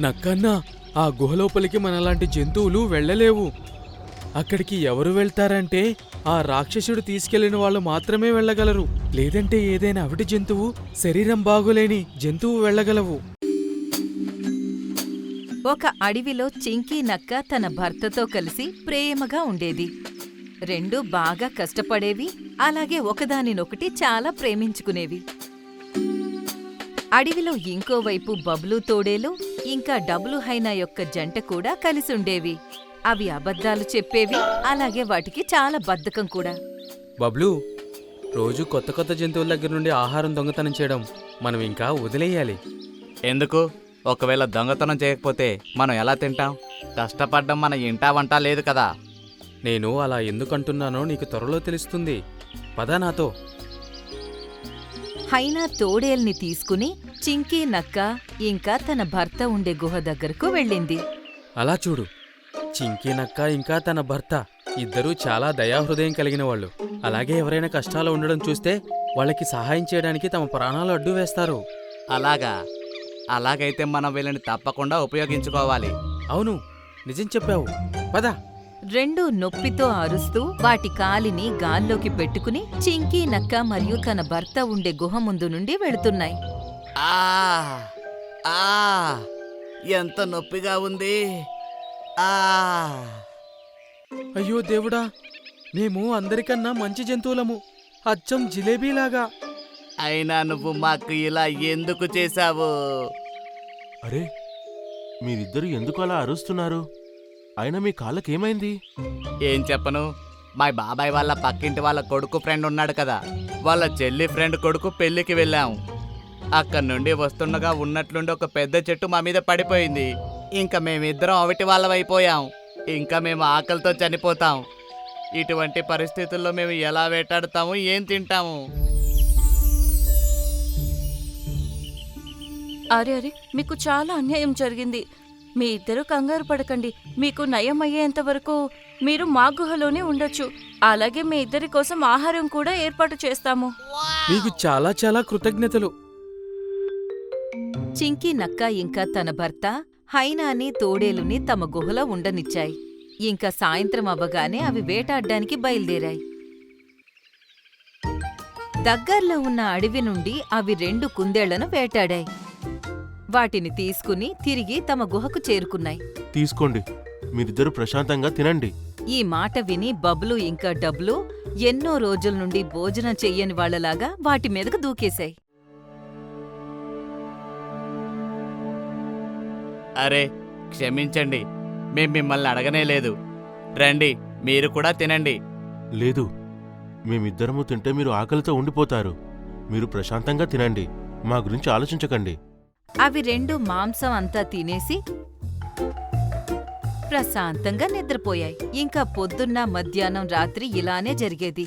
నక్కన్నా ఆ గుహలోపలికి మనలాంటి జంతువులు వెళ్ళలేవు. అక్కడికి ఎవరు వెళ్తారంటే ఆ రాక్షసుడు తీసుకెళ్ళిన వాళ్ళు మాత్రమే వెళ్ళగలరు. లేదంటే ఏదైనా అవిటి జంతువు శరీరం బాగులేని జంతువు వెళ్ళగలవు. ఒక అడవిలో చింకీ నక్క తన భర్తతో కలిసి ప్రేమగా ఉండేది. రెండు బాగా కష్టపడేవి అలాగే ఒకదానినొకటి చాలా ప్రేమించుకునేవి. అడవిలో ఇంకోవైపు బబ్లు తోడేలు ఇంకా డబ్లు హైనా యొక్క జంట కూడా కలిసుండేవి. అవి అబద్ధాలు చెప్పేవి అలాగే వాటికి చాలా బద్ధకం కూడా. బబ్లు రోజు కొత్త కొత్త జంతువుల దగ్గర నుండి ఆహారం దొంగతనం చేయడం మనం ఇంకా వదిలేయాలి. ఎందుకు? ఒకవేళ దొంగతనం చేయకపోతే మనం ఎలా తింటాం? కష్టపడ్డం మన ఇంటా వంట లేదు కదా. నేను అలా ఎందుకంటున్నానో నీకు త్వరలో తెలుస్తుంది. పద నాతో. హైనా తోడేల్ని తీసుకుని చింకీ నక్క ఇంకా తన భర్త ఉండే గుహ దగ్గరకు వెళ్ళింది. అలా చూడు. చింకీ నక్క ఇంకా తన భర్త. ఇద్దరూ చాలా దయాహృదయం కలిగిన వాళ్ళు. అలాగే ఎవరైనా కష్టాలు ఉండడం చూస్తే వాళ్ళకి సహాయం చేయడానికి తమ ప్రాణాలు అడ్డు వేస్తారు. అలాగా. అలాగైతే మనం వీళ్ళని తప్పకుండా ఉపయోగించుకోవాలి. అవును. నిజం చెప్పావు. పద. రెండు నొప్పితో అరుస్తూ వాటి కాలిని గాల్లోకి పెట్టుకుని చింకీ నక్క మరియు తన భర్త ఉండే గుహ ముందు నుండి వెళుతున్నాయి. ఆ ఆ ఎంత నొప్పిగా ఉంది. ఆ. అయ్యో దేవుడా మేము అందరికన్నా మంచి జంతువులము. అచ్చం జిలేబీలాగా. అయినా నువ్వు మాకు ఇలా ఎందుకు చేశావు? అరే మీరిద్దరు ఎందుకు అలా అరుస్తున్నారు? అయినా మీ కాళ్ళకేమైంది? ఏం చెప్పను? మా బాబాయ్ వాళ్ళ పక్కింటి వాళ్ళ కొడుకు ఫ్రెండ్ ఉన్నాడు కదా. వాళ్ళ చెల్లి ఫ్రెండ్ కొడుకు పెళ్ళికి వెళ్ళాం. అక్కడి నుండి వస్తుండగా ఉన్నట్లుండి ఒక పెద్ద చెట్టు మా మీద పడిపోయింది. ఇంకా మేమిద్దరం అవిటి వాళ్ళమైపోయాం ఇంకా మేము ఆకలితో చనిపోతాం. ఇటువంటి పరిస్థితుల్లో మేము ఎలా వేటాడుతాము ఏం తింటాము? అరే అరే మీకు చాలా అన్యాయం జరిగింది. మీ ఇద్దరు కంగారు పడకండి. మీకు నయం అయ్యేంత వరకు మీరు మా గుహలోనే ఉండొచ్చు. అలాగే మీ ఇద్దరి కోసం ఆహారం కూడా ఏర్పాటు చేస్తాము. మీకు చాలా చాలా కృతజ్ఞతలు. చింకీ నక్క ఇంకా తన భర్త హైనాని తోడేలుని తమ గుహలో ఉండనిచ్చాయి. ఇంకా సాయంత్రం అవ్వగానే అవి వేటాడ్డానికి బయలుదేరాయి. దగ్గర్లో ఉన్న అడవి నుండి అవి రెండు కుందేళ్ళను వేటాడాయి. వాటిని తీసుకుని తిరిగి తమ గుహకు చేరుకున్నాయి. తీసుకోండి. మీరిద్దరు ప్రశాంతంగా తినండి. ఈ మాట విని బబ్లు ఇంకా డబ్లు ఎన్నో రోజుల నుండి భోజనం చెయ్యని వాళ్ళలాగా వాటి మీదకు దూకేశాయి. అరే క్షమించండి. మేం మిమ్మల్ని అడగనే లేదు. రండి మీరు కూడా తినండి. లేదు. మేమిద్దరము తింటే మీరు ఆకలితో ఉండిపోతారు. మీరు ప్రశాంతంగా తినండి. మా గురించి ఆలోచించకండి. అవి రెండు మాంసం అంతా తినేసి ప్రశాంతంగా నిద్రపోయాయి. ఇంకా పొద్దున్న మధ్యాహ్నం రాత్రి ఇలానే జరిగేది.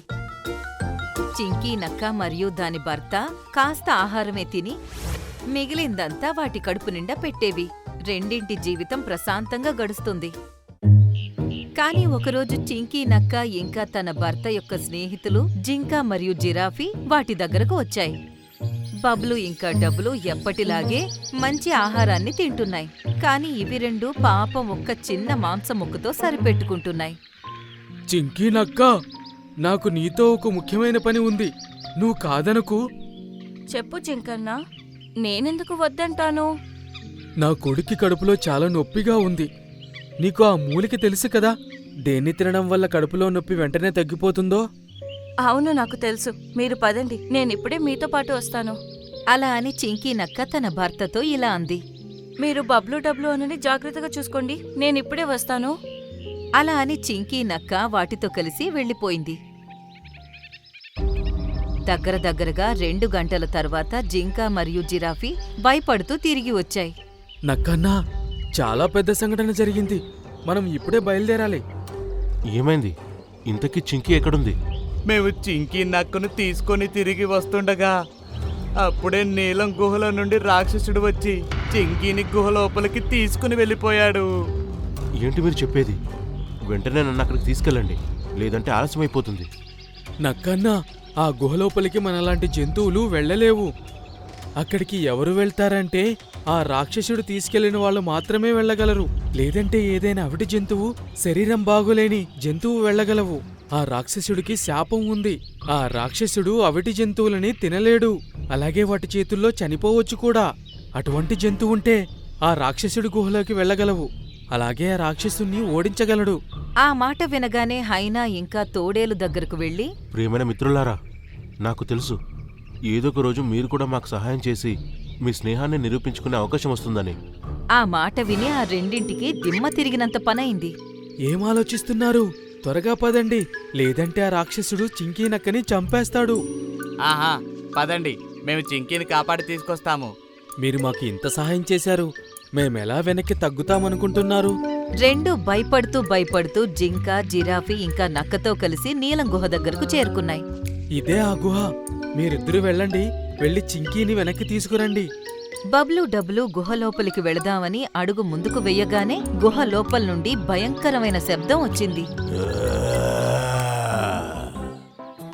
చింకీ నక్క మరియు దాని భర్త కాస్త ఆహారమే తిని మిగిలిందంతా వాటి కడుపు నిండా పెట్టేవి. రెండింటి జీవితం ప్రశాంతంగా గడుస్తుంది. కానీ ఒకరోజు చింకీ నక్క ఇంకా తన భర్త యొక్క స్నేహితులు జింకా మరియు జిరాఫీ వాటి దగ్గరకు వచ్చాయి. బబ్లు ఇంకా డబ్బులు ఎప్పటిలాగే మంచి ఆహారాన్ని తింటున్నాయి. కానీ ఇవి రెండు పాపం ఒక్క చిన్న మాంసం ముక్కతో సరిపెట్టుకుంటున్నాయి. చింకీ నక్క నాకు నీతో ఒక ముఖ్యమైన పని ఉంది. నువ్వు కాదనకు. చెప్పు జింకన్నా నేనెందుకు వద్దంటాను? నా కొడుక్కి కడుపులో చాలా నొప్పిగా ఉంది. నీకు ఆ మూలిక తెలుసు కదా దేన్ని తినడం వల్ల కడుపులో నొప్పి వెంటనే తగ్గిపోతుందో? అవును నాకు తెలుసు. మీరు పదండి. నేనిప్పుడే మీతో పాటు వస్తాను. అలా అని చింకీ నక్క తన భర్తతో ఇలా అంది. మీరు బబ్లు డబ్లు అనని జాగ్రత్తగా చూసుకోండి. నేనిప్పుడే వస్తాను. అలా అని చింకీ నక్క వాటితో కలిసి వెళ్ళిపోయింది. దగ్గర దగ్గరగా రెండు గంటల తర్వాత జింక మరియు జిరాఫీ భయపడుతూ తిరిగి వచ్చాయి. నక్కన్నా చాలా పెద్ద సంఘటన జరిగింది. మనం ఇప్పుడే బయలుదేరాలి. ఏమైంది? ఇంతకీ చింకి ఎక్కడుంది? మేము చింకీ నక్కను తీసుకొని తిరిగి వస్తుండగా అప్పుడే నీలం గుహల నుండి రాక్షసుడు వచ్చి చింకీని గుహ లోపలికి తీసుకుని వెళ్ళిపోయాడు. ఏంటి మీరు చెప్పేది? వెంటనే నన్ను అక్కడికి తీసుకెళ్ళండి లేదంటే ఆలస్యమైపోతుంది. నక్కన్నా ఆ గుహలోపలికి మనలాంటి జంతువులు వెళ్ళలేవు. అక్కడికి ఎవరు వెళ్తారంటే ఆ రాక్షసుడు తీసుకెళ్ళిన వాళ్ళు మాత్రమే వెళ్ళగలరు. లేదంటే ఏదైనా అవిటి జంతువు శరీరం బాగులేని జంతువు వెళ్ళగలవు. ఆ రాక్షసుడికి శాపం ఉంది. ఆ రాక్షసుడు అవిటి జంతువులని తినలేడు. అలాగే వాటి చేతుల్లో చనిపోవచ్చు కూడా. అటువంటి జంతువుంటే ఆ రాక్షసుడి గుహలోకి వెళ్ళగలవు. అలాగే ఆ రాక్షసుణ్ణి ఓడించగలడు. ఆ మాట వినగానే హైనా ఇంకా తోడేలు దగ్గరకు వెళ్ళి ప్రియమైన మిత్రులారా నాకు తెలుసు. ఏదో ఒక రోజు మీరు కూడా మాకు సహాయం చేసి మీ స్నేహాన్ని నిరూపించుకునే అవకాశం వస్తుందని. ఆ మాట విని ఆ రెండింటికి దిమ్మ తిరిగినంత పనైంది. ఏం ఆలోచిస్తున్నారు? త్వరగా పదండి. లేదంటే ఆ రాక్షసుడు చింకీ నక్కని చంపేస్తాడు. ఆహా పదండి. మేము చింకీని కాపాడి తీసుకొస్తాము. మీరు మాకు ఇంత సహాయం చేశారు. మేమెలా వెనక్కి తగ్గుతామనుకుంటున్నారు? రెండు భయపడుతూ భయపడుతూ జింక జిరాఫీ ఇంకా నక్కతో కలిసి నీలం గుహ దగ్గరకు చేరుకున్నాయి. ఇదే ఆ గుహ. మీరిద్దరూ వెళ్ళండి. వెళ్ళి చింకీని వెనక్కి తీసుకురండి. బబ్లు డబ్లు గుహ లోపలికి వెళదామని అడుగు ముందుకు వెయ్యగానే గుహ లోపల నుండి భయంకరమైన శబ్దం వచ్చింది.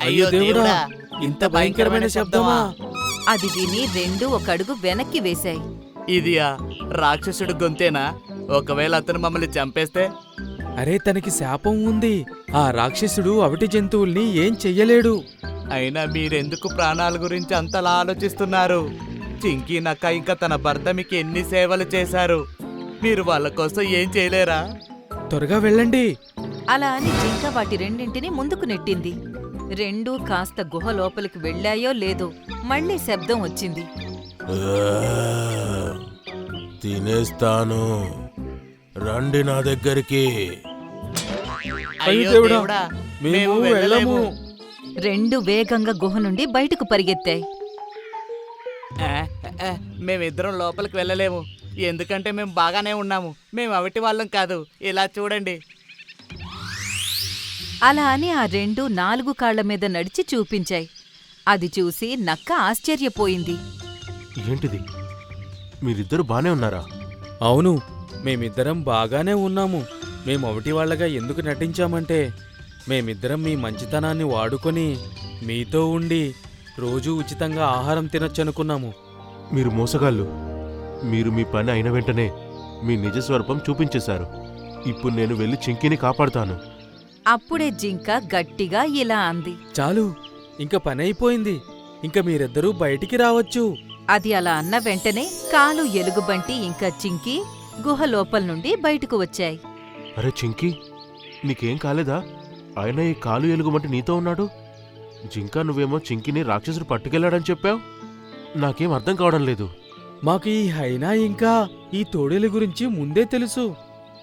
అయ్యో దేవుడా ఇంత భయంకరమైన శబ్దమా? అది విని రెండు ఒక అడుగు వెనక్కి వేశాయి. ఇదియా రాక్షసుడు గొంతేనా? ఒకవేళ అతను మమ్మల్ని చంపేస్తే? అరే తనకి శాపం ఉంది. ఆ రాక్షసుడు అవిటి జంతువుల్ని ఏం చెయ్యలేడు. అయినా మీరెందుకు ప్రాణాల గురించి అంతలా ఆలోచిస్తున్నారు? చింకీ నక్క ఇంకా తన భర్త మీకు ఎన్ని సేవలు చేశారు? మీరు వాళ్ళ కోసం ఏం చేయలేరా? త్వరగా వెళ్ళండి. అలా అని జింక వాటి రెండింటిని ముందుకు నెట్టింది. రెండూ కాస్త గుహ లోపలికి వెళ్ళాయో లేదో మళ్ళీ శబ్దం వచ్చింది. తినేస్తాను. రండి నా దగ్గరికి. అయ్యో దేవుడా, మేము వెళ్ళము రెండు వేగంగా గుహ నుండి బయటకు పరిగెత్తాయి. మేమిద్దరం లోపలికి వెళ్ళలేము. ఎందుకంటే మేము బాగానే ఉన్నాము. మేము అవిటి వాళ్ళం కాదు. ఇలా చూడండి. అలా అని ఆ రెండు నాలుగు కాళ్ళ మీద నడిచి చూపించాయి. అది చూసి నక్క ఆశ్చర్యపోయింది. ఏంటిది? మీరిద్దరు బానే ఉన్నారా? అవును మేమిద్దరం బాగానే ఉన్నాము. మేము ఒకటి వాళ్ళగా ఎందుకు నటించామంటే మేమిద్దరం మీ మంచితనాన్ని వాడుకొని మీతో ఉండి రోజూ ఉచితంగా ఆహారం తినొచ్చనుకున్నాము. మీరు మోసగాళ్ళు. మీరు మీ పని అయిన వెంటనే మీ నిజ స్వరూపం చూపించేశారు. ఇప్పుడు నేను వెళ్ళి చింకిని కాపాడుతాను. అప్పుడే జింక గట్టిగా ఇలా అంది. చాలు ఇంక పని అయిపోయింది. ఇంక మీరిద్దరూ బయటికి రావచ్చు. అది అలా అన్న వెంటనే కాలు ఎలుగుబంటి ఇంకా చింకి గుహ లోపల నుండి బయటకు వచ్చాయి. అరే చింకి నీకేం కాలేదా? ఆయన ఈ కాలు ఎలుగుమంటే నీతో ఉన్నాడు? జింకా నువ్వేమో చింకిని రాక్షసుడు పట్టుకెళ్ళాడని చెప్పావు? నాకేం అర్థం కావడం లేదు. మాకు ఈ హైనా ఇంకా ఈ తోడేల గురించి ముందే తెలుసు.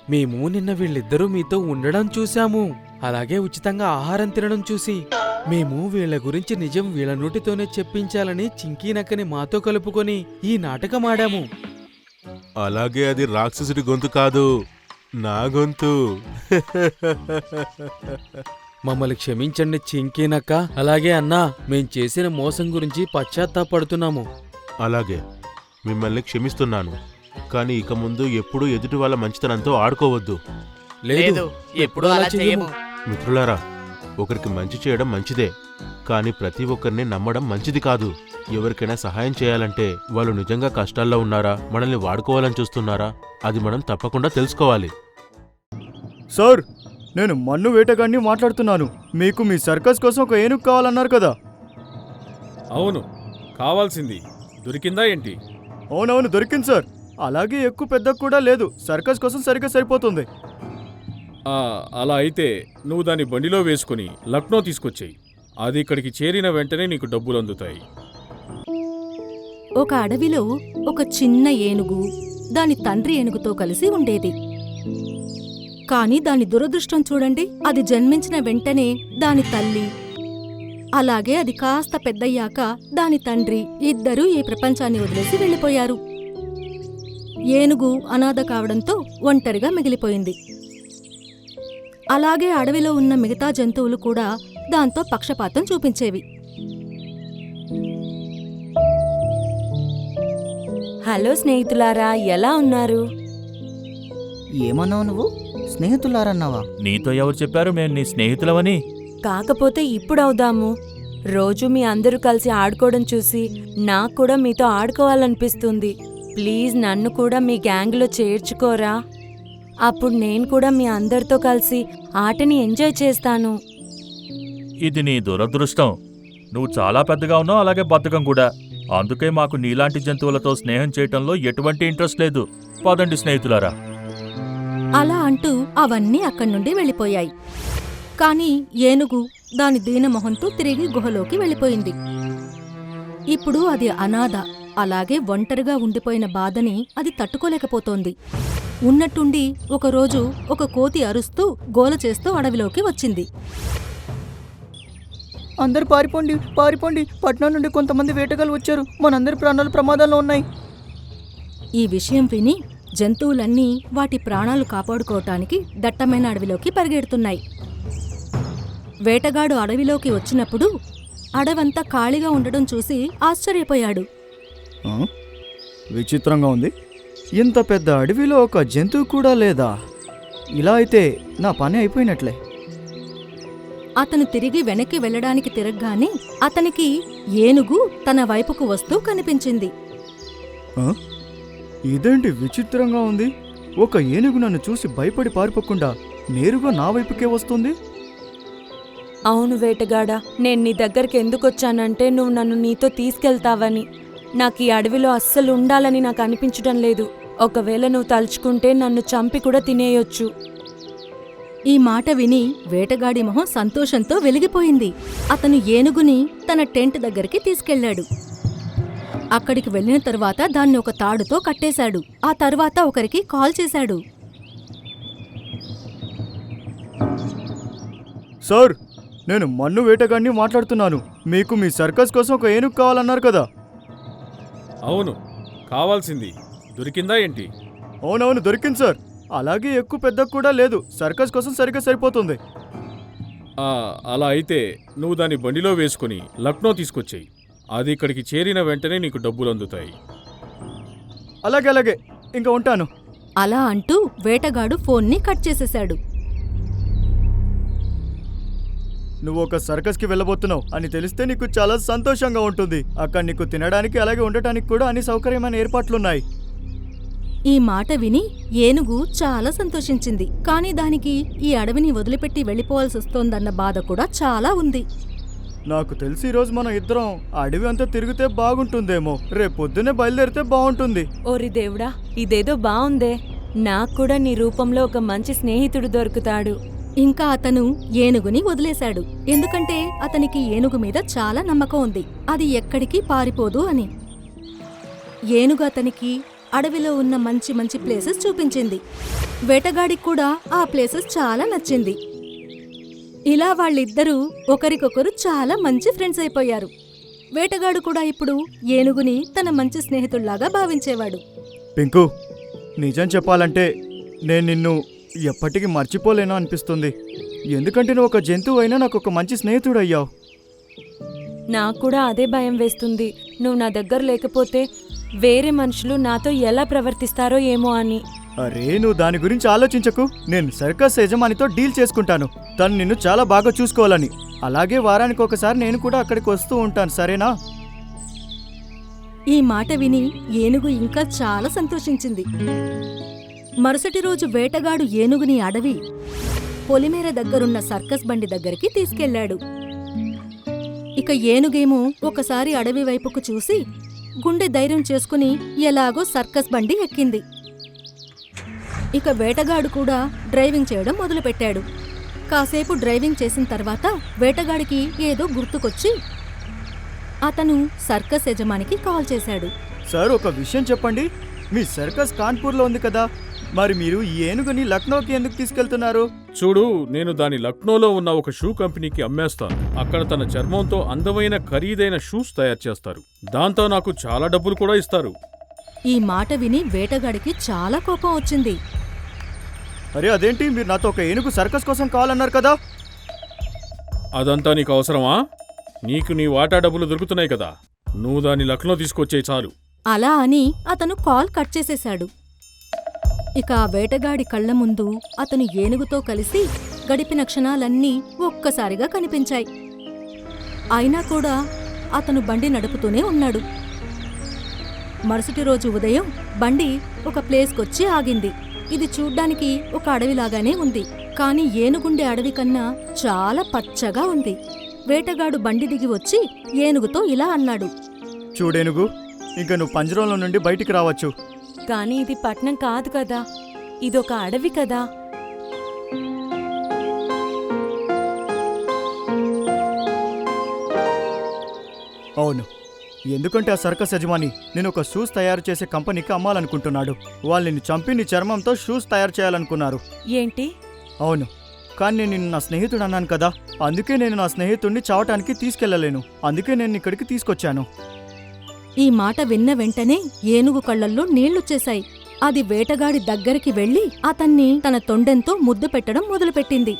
మేము నిన్న వీళ్ళిద్దరూ మీతో ఉండడం చూశాము. అలాగే ఉచితంగా ఆహారం తినడం చూసి మేము వీళ్ళ గురించి నిజం వీళ్ళ నోటితోనే చెప్పించాలని చింకీ నక్కని మాతో కలుపుకొని ఈ నాటకం ఆడాము. అలాగే అది రాక్షసుడి గొంతు కాదు నా గొంతు. మమ్మల్ని క్షమించండి చింకీ నక్క అలాగే అన్నా మేం చేసిన మోసం గురించి పశ్చాత్తాపడుతున్నాము. అలాగే మిమ్మల్ని క్షమిస్తున్నాను. కానీ ఇక ముందు ఎప్పుడూ ఎదుటి వాళ్ళ మంచితనంతో ఆడుకోవద్దు. లేదు ఎప్పుడు అలా చేయము. మిత్రులారా ఒకరికి మంచి చేయడం మంచిదే కానీ ప్రతి ఒక్కరిని నమ్మడం మంచిది కాదు. ఎవరికైనా సహాయం చేయాలంటే వాళ్ళు నిజంగా కష్టాల్లో ఉన్నారా మనల్ని వాడుకోవాలని చూస్తున్నారా అది మనం తప్పకుండా తెలుసుకోవాలి. సార్ నేను మన్ను వేటగాడిని మాట్లాడుతున్నాను. మీకు మీ సర్కస్ కోసం ఒక ఏనుగు కావాలన్నారు కదా. అవును కావాల్సింది. దొరికిందా ఏంటి? అవునవును దొరికింది సార్. అలాగే ఎక్కువ పెద్ద కూడా లేదు. సర్కస్ కోసం సరిగ్గా సరిపోతుంది. ఆ, అలా అయితే నువ్వు దాన్ని బండిలో వేసుకుని లక్నో తీసుకొచ్చేయి. అది ఇక్కడికి చేరిన వెంటనే నీకు డబ్బులు అందుతాయి. ఒక అడవిలో ఒక చిన్న ఏనుగు దాని తండ్రి ఏనుగుతో కలిసి ఉండేది. కాని దాని దురదృష్టం చూడండి. అది జన్మించిన వెంటనే దాని తల్లి. అలాగే అది కాస్త పెద్దయ్యాక దాని తండ్రి. ఇద్దరూ ఈ ప్రపంచాన్ని వదిలేసి వెళ్ళిపోయారు. ఏనుగు అనాథ కావడంతో ఒంటరిగా మిగిలిపోయింది. అలాగే అడవిలో ఉన్న మిగతా జంతువులు కూడా దాంతో పక్షపాతం చూపించేవి. హలో స్నేహితులారా ఎలా ఉన్నారు? ఏమన్నావు నువ్వు? స్నేహితులారన్నావా? నీతో ఎవరు చెప్పారు మేము నీ స్నేహితులవని కాకపోతే ఇప్పుడు అవుదాము. రోజు మీ అందరూ కలిసి ఆడుకోవడం చూసి నాకు కూడా మీతో ఆడుకోవాలనిపిస్తుంది. ప్లీజ్ నన్ను కూడా మీ గ్యాంగ్లో చేర్చుకోరా. అప్పుడు నేను కూడా మీ అందరితో కలిసి ఆటని ఎంజాయ్ చేస్తాను. ఇది నీ దురదృష్టం. నువ్వు చాలా పెద్దగా ఉన్నావు అలాగే బద్ధకం కూడా. అందుకే మాకు నీలాంటి జంతువులతో స్నేహం చేయటంలో ఎటువంటి ఇంట్రెస్ట్ లేదు. పదండి స్నేహితులారా. అలా అంటూ అవన్నీ అక్కడి నుండి వెళ్ళిపోయాయి. కాని ఏనుగు దాని దీనమొహంతో తిరిగి గుహలోకి వెళ్ళిపోయింది. ఇప్పుడు అది అనాథ అలాగే ఒంటరిగా ఉండిపోయిన బాధని అది తట్టుకోలేకపోతోంది. ఉన్నట్టుండి ఒకరోజు ఒక కోతి అరుస్తూ గోల చేస్తూ అడవిలోకి వచ్చింది. అందరు పారిపోండి పారిపోండి. పట్నం నుండి కొంతమంది వేటగాళ్ళు వచ్చారు. మనందరి ప్రాణాలు ప్రమాదంలో ఉన్నాయి. ఈ విషయం విని జంతువులన్నీ వాటి ప్రాణాలు కాపాడుకోవటానికి దట్టమైన అడవిలోకి పరిగెడుతున్నాయి. వేటగాడు అడవిలోకి వచ్చినప్పుడు అడవంతా ఖాళీగా ఉండడం చూసి ఆశ్చర్యపోయాడు? విచిత్రంగా ఉంది. ఇంత పెద్ద అడవిలో ఒక జంతువు కూడా లేదా? ఇలా అయితే నా పని అయిపోయినట్లే. అతను తిరిగి వెనక్కి వెళ్ళడానికి తిరగగానే అతనికి ఏనుగు తన వైపుకు వస్తూ కనిపించింది? ఇదేంటి విచిత్రంగా ఉంది? ఒక ఏనుగు నన్ను చూసి భయపడి పారిపోకుండా నేరుగా నా వైపుకే వస్తుంది? అవును వేటగాడా నేను నీ దగ్గరికి ఎందుకు వచ్చానంటే నువ్వు నన్ను నీతో తీసుకెళ్తావని. నాకు ఈ అడవిలో అస్సలు ఉండాలని నాకు అనిపించడం లేదు. ఒకవేళ నువ్వు తలుచుకుంటే నన్ను చంపి కూడా తినేయొచ్చు. ఈ మాట విని వేటగాడి మొహం సంతోషంతో వెలిగిపోయింది. అతను ఏనుగుని తన టెంట్ దగ్గరికి తీసుకెళ్ళాడు. అక్కడికి వెళ్ళిన తర్వాత దాన్ని ఒక తాడుతో కట్టేశాడు. ఆ తర్వాత ఒకరికి కాల్ చేశాడు. సార్ నేను మన్ను వేటగాడిని మాట్లాడుతున్నాను. మీకు మీ సర్కస్ కోసం ఒక ఏనుగు కావాలన్నారు కదా. అవును కావాల్సింది. దొరికిందా ఏంటి? అవునవును దొరికింది సార్. అలాగే ఎక్కువ పెద్ద కూడా లేదు. సర్కస్ కోసం సరిగ్గా సరిపోతుంది. ఆ, అలా అయితే నువ్వు దాన్ని బండిలో వేసుకుని లక్నో తీసుకొచ్చేయి. అది ఇక్కడికి చేరిన వెంటనే నీకు డబ్బులు అందుతాయి అలాగే అలాగే. ఇంకా ఉంటాను. అలా అంటూ వేటగాడు ఫోన్ని కట్ చేసేశాడు. నువ్వు ఒక సర్కస్కి వెళ్ళబోతున్నావు. అని తెలిస్తే నీకు చాలా సంతోషంగా ఉంటుంది. అక్కడ నీకు తినడానికి అలాగే ఉండటానికి కూడా అన్ని సౌకర్యమైన ఏర్పాట్లున్నాయి. ఈ మాట విని ఏనుగు చాలా సంతోషించింది. కాని దానికి ఈ అడవిని వదిలిపెట్టి వెళ్ళిపోవాల్సి వస్తోందన్న బాధ కూడా చాలా ఉంది. నాకు తెలిసి ఈరోజు మనం ఇద్దరం అడవి అంతా తిరిగితే బాగుంటుందేమో. రేపు పొద్దున్నే బయలుదేరితే బాగుంటుంది. ఓరి దేవుడా ఇదేదో బాగుందే నాకు కూడా నీ రూపంలో ఒక మంచి స్నేహితుడు దొరుకుతాడు. ఇంకా అతను ఏనుగుని వదిలేశాడు. ఎందుకంటే అతనికి ఏనుగు మీద చాలా నమ్మకం ఉంది. అది ఎక్కడికి పారిపోదు అని. ఏనుగు అతనికి అడవిలో ఉన్న మంచి మంచి ప్లేసెస్ చూపించింది. వేటగాడికి కూడా ఆ ప్లేసెస్ చాలా నచ్చింది. ఇలా వాళ్ళిద్దరూ ఒకరికొకరు చాలా మంచి ఫ్రెండ్స్ అయిపోయారు. వేటగాడు కూడా ఇప్పుడు ఏనుగుని తన మంచి స్నేహితుల్లాగా భావించేవాడు. పింకు నిజం చెప్పాలంటే నేను నిన్ను ఎప్పటికీ మర్చిపోలేను అనిపిస్తుంది. ఎందుకంటే నువ్వు ఒక జంతువు అయినా నాకు ఒక మంచి స్నేహితుడు అయ్యావు నాకు కూడా అదే భయం వేస్తుంది. నువ్వు నా దగ్గర లేకపోతే వేరే మనుషులు నాతో ఎలా ప్రవర్తిస్తారో ఏమో అని. అరే నువ్వు దాని గురించి ఆలోచించకు. నేను సర్కస్ యజమానితో డీల్ చేసుకుంటాను. తను నిన్ను చాలా బాగా చూసుకోవాలని. అలాగే వారానికి ఒకసారి నేను కూడా అక్కడికి వస్తూ ఉంటాను సరేనా? ఈ మాట విని ఏనుగు ఇంకా చాలా సంతోషించింది. మరుసటి రోజు వేటగాడు ఏనుగుని అడవి పొలిమేర దగ్గరున్న సర్కస్ బండి దగ్గరికి తీసుకెళ్ళాడు. ఇక ఏనుగేమో ఒకసారి అడవి వైపుకు చూసి గుండె ధైర్యం చేసుకుని ఎలాగో సర్కస్ బండి ఎక్కింది. ఇక వేటగాడు కూడా డ్రైవింగ్ చేయడం మొదలుపెట్టాడు. కాసేపు డ్రైవింగ్ చేసిన తర్వాత వేటగాడికి ఏదో గుర్తుకొచ్చి అతను సర్కస్ యజమానికి కాల్ చేశాడు. సార్ ఒక విషయం చెప్పండి. మీ సర్కస్ కాన్పూర్లో ఉంది కదా. మరి మీరు ఈ ఏనుగుని లక్నోకి ఎందుకు తీసుకెళ్తున్నారు? చూడు నేను దాని లక్నోలో ఉన్న ఒక షూ కంపెనీకి అమ్మేస్తాను. అక్కడ తన చర్మంతో అందమైన ఖరీదైన షూస్ తయారు చేస్తారు. దాంతో నాకు చాలా డబ్బులు కూడా ఇస్తారు. ఈ మాట విని వేటగాడికి చాలా కోపం వచ్చింది. అరే అదేంటి? మీరు నాతో ఒక ఏనుగు సర్కస్ కోసం కావాలన్నారు కదా? అదంతా నీకు అవసరమా? నీకు నీ వాటా డబ్బులు దొరుకుతున్నాయి కదా. నువ్వు దాన్ని లక్నో తీసుకొచ్చేయి చాలు. అలా అని అతను కాల్ కట్ చేసేశాడు. ఇక ఆ వేటగాడి కళ్ళ ముందు అతను ఏనుగుతో కలిసి గడిపిన క్షణాలన్నీ ఒక్కసారిగా కనిపించాయి. అయినా కూడా అతను బండి నడుపుతూనే ఉన్నాడు. మరుసటి రోజు ఉదయం బండి ఒక ప్లేస్కొచ్చి ఆగింది. ఇది చూడ్డానికి ఒక అడవిలాగానే ఉంది. కాని ఏనుగుండే అడవి కన్నా చాలా పచ్చగా ఉంది. వేటగాడు బండి దిగి వచ్చి ఏనుగుతో ఇలా అన్నాడు. చూడేనుగు ఇంక నువ్వు పంజరంలో నుండి బయటికి రావచ్చు. కానీ ఇది పట్నం కాదు కదా. ఇదొక అడవి కదా. అవును. ఎందుకంటే ఆ సర్కస్ యజమాని నేను ఒక షూస్ తయారు చేసే కంపెనీకి అమ్మాలనుకుంటున్నాడు. వాళ్ళని చంపి నీ చర్మంతో షూస్ తయారు చేయాలనుకున్నారు. ఏంటి? అవును. కానీ నేను నిన్ను నా స్నేహితుడు అన్నాను కదా. అందుకే నేను నా స్నేహితుడిని చావటానికి తీసుకెళ్ళలేను. అందుకే నేను ఇక్కడికి తీసుకొచ్చాను. ఈ మాట విన్న వెంటనే ఏనుగు కళ్ళల్లో నీళ్ళుచ్చేశాయి అది వేటగాడి దగ్గరికి వెళ్ళి అతన్ని తన తొండెంతో ముద్దు పెట్టడం మొదలుపెట్టింది.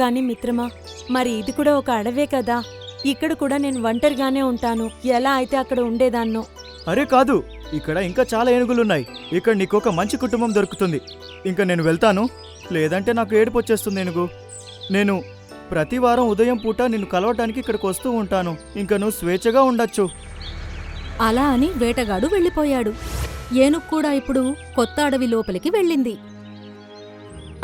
కానీ మిత్రమా మరి ఇది కూడా ఒక అడవే కదా? ఇక్కడ కూడా నేను ఒంటరిగానే ఉంటాను. ఎలా అయితే అక్కడ ఉండేదాన్నో. అరే కాదు ఇక్కడ ఇంకా చాలా ఏనుగులున్నాయి. ఇక్కడ నీకు ఒక మంచి కుటుంబం దొరుకుతుంది. ఇంకా నేను వెళ్తాను. లేదంటే నాకు ఏడుపు వచ్చేస్తుంది ఏనుగు. నేను ప్రతి వారం ఉదయం పూట నిన్ను కలవటానికి ఇక్కడికి వస్తూ ఉంటాను. ఇంకా నువ్వు స్వేచ్ఛగా ఉండొచ్చు. అలా అని వేటగాడు వెళ్ళిపోయాడు. ఏనుగు కూడా ఇప్పుడు కొత్త అడవి లోపలికి వెళ్ళింది.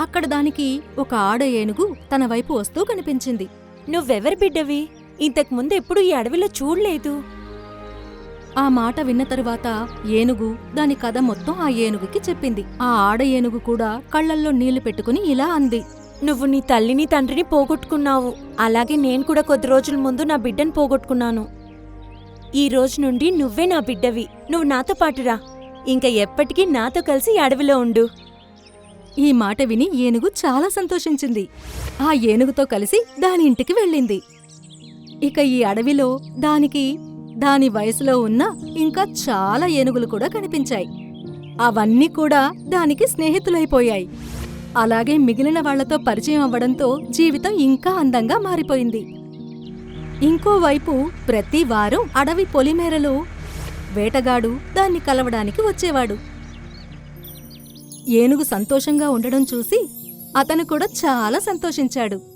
అక్కడ దానికి ఒక ఆడ ఏనుగు తన వైపు వస్తూ కనిపించింది. నువ్వెవరి బిడ్డవి? ఇంతకు ముందు ఎప్పుడు ఈ అడవిలో చూడలేదు. ఆ మాట విన్న తరువాత ఏనుగు దాని కథ మొత్తం ఆ ఏనుగుకి చెప్పింది. ఆ ఆడ ఏనుగు కూడా కళ్ళల్లో నీళ్ళు పెట్టుకుని ఇలా అంది. నువ్వు నీ తల్లిని తండ్రిని పోగొట్టుకున్నావు. అలాగే నేను కూడా కొద్ది రోజుల ముందు నా బిడ్డను పోగొట్టుకున్నాను. ఈ రోజు నుండి నువ్వే నా బిడ్డవి. నువ్వు నాతో పాటురా ఇంకా ఎప్పటికీ నాతో కలిసి అడవిలో ఉండు. ఈ మాట విని ఏనుగు చాలా సంతోషించింది. ఆ ఏనుగుతో కలిసి దాని ఇంటికి వెళ్ళింది. ఇక ఈ అడవిలో దానికి దాని వయసులో ఉన్న ఇంకా చాలా ఏనుగులు కూడా కనిపించాయి. అవన్నీ కూడా దానికి స్నేహితులైపోయాయి. అలాగే మిగిలిన వాళ్ళతో పరిచయం అవ్వడంతో జీవితం ఇంకా అందంగా మారిపోయింది. ఇంకోవైపు ప్రతి వారం అడవి పొలిమేరలో వేటగాడు దాన్ని కలవడానికి వచ్చేవాడు. ఏనుగు సంతోషంగా ఉండడం చూసి అతను కూడా చాలా సంతోషించాడు.